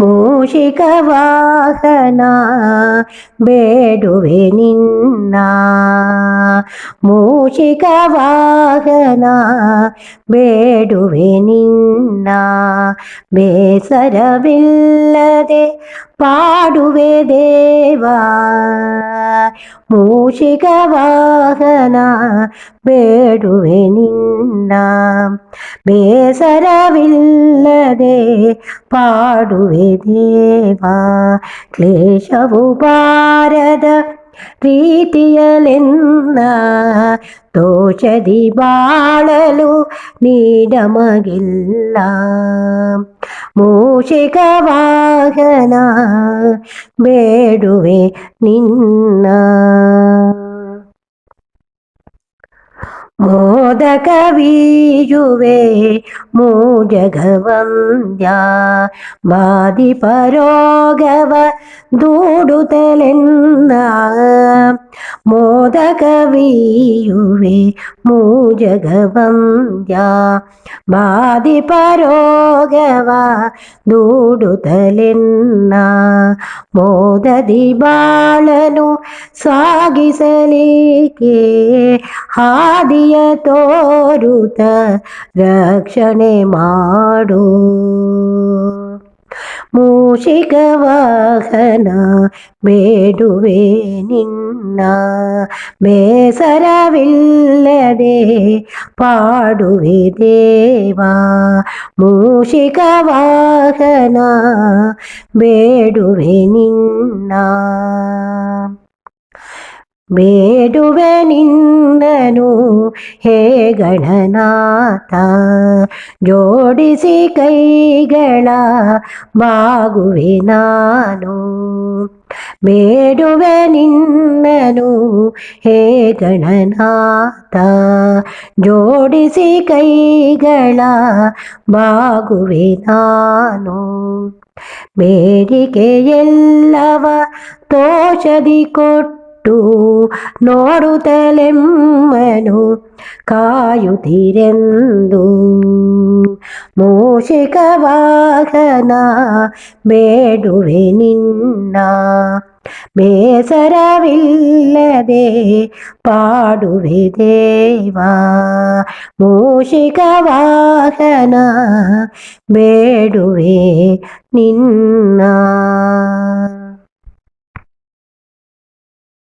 ಮೂಷಿಕ ವಾಹನ ಬೇಡುವೆ ನಿನ್ನ ಮೂಷಿಕ ವಾಹನ ಬೇಡುವೆ ನಿನ್ನ ಬೇಸರವಿಲ್ಲದೆ ಪಾಡುವೆ ದೇವಾ ಮೂಷಿಕ ವಾಹನ ಬೇಡುವೆ ನಿನ್ನ ಬೇಸರವಿಲ್ಲದೆ ಪಾಡುವೆ ದೇವಾ ಕ್ಲೇಶವು ಬಾರದ ಪ್ರೀತಿಯಲೆನ್ನ ತೋಚದಿ ಬಾಳಲು ನೀಡಮಗಿಲ್ಲ ಮೂಷಿಕ ವಾಹನ ಬೇಡುವೆ ನಿನ್ನ മോദകവീയുവേ മൂജഗവന്ധ്യ ബാധി പരോഗവ ദൂടുതലെന്ന മോദകവീയുവേ മൂജഗവന്ധ്യ ബാധി പരോഗവ ദൂടുതലെന്ന മോദതി ബാളനു സാഗിസലേക്കേ ഹാദി ಸಾಗಿಸಲಿಕ್ಕೆ ಹಾದಿಯ ತೋರುತ ರಕ್ಷಣೆ ಮಾಡು ಮೂಷಿಕ ವಾಹನ ಬೇಡುವೆ ನಿನ್ನ ಬೇಸರವಿಲ್ಲದೆ ಪಾಡುವೆ ದೇವಾ ಮೂಷಿಕ ವಾಹನ ಬೇಡುವೆ ನಿನ್ನ ಬೇಡುವೆ ನಿನ್ನನು, ಹೇ ಗಣನಾಥ. ಜೋಡಿಸಿ ಕೈಗಳ ಬಾಗುವೆ ನಾನು. ಬೇಡುವೆ ನಿನ್ನನು, ಹೇ ಗಣನಾಥ. ಜೋಡಿಸಿ ಕೈಗಳ ಬಾಗುವೆ ನಾನು. ಬೇಡಿಕೆಯೆಲ್ಲವ ತೋಷದಿ ಕೊಟ್ಟು ನೋಡುತ್ತಲೆಮ್ಮನು ಕಾಯುತ್ತಿರೆಂದು ಮೂಷಿಕ ವಾಹನ ಬೇಡುವೆ ನಿನ್ನ ಬೇಸರವಿಲ್ಲದೆ ಪಾಡುವೆ ದೇವಾ ಮೂಷಿಕ ವಾಹನ ಬೇಡುವೆ ನಿನ್ನ